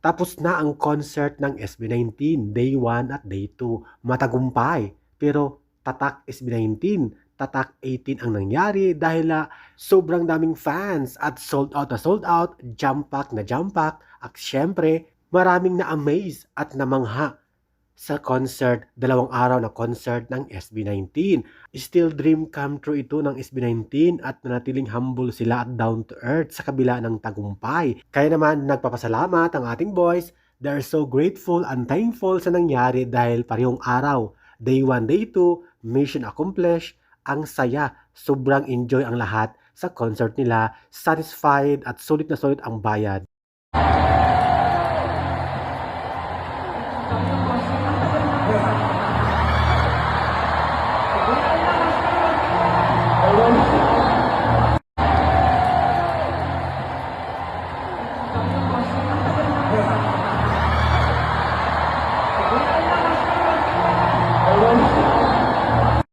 Tapos na ang concert ng SB19, day 1 at day 2. Matagumpay. Pero tatak SB19, tatak 18 ang nangyari dahil ah, sobrang daming fans at sold out na sold out, jump pack na jump pack, at syempre maraming na-amaze at namangha sa concert, dalawang araw na concert ng SB19. Still dream come true ito ng SB19 at nanatiling humble sila at down to earth sa kabila ng tagumpay. Kaya naman nagpapasalamat ang ating boys. They're so grateful and thankful sa nangyari dahil parehong araw. Day 1, day 2, mission accomplished. Ang saya, sobrang enjoy ang lahat sa concert nila. Satisfied at sulit na sulit ang bayad.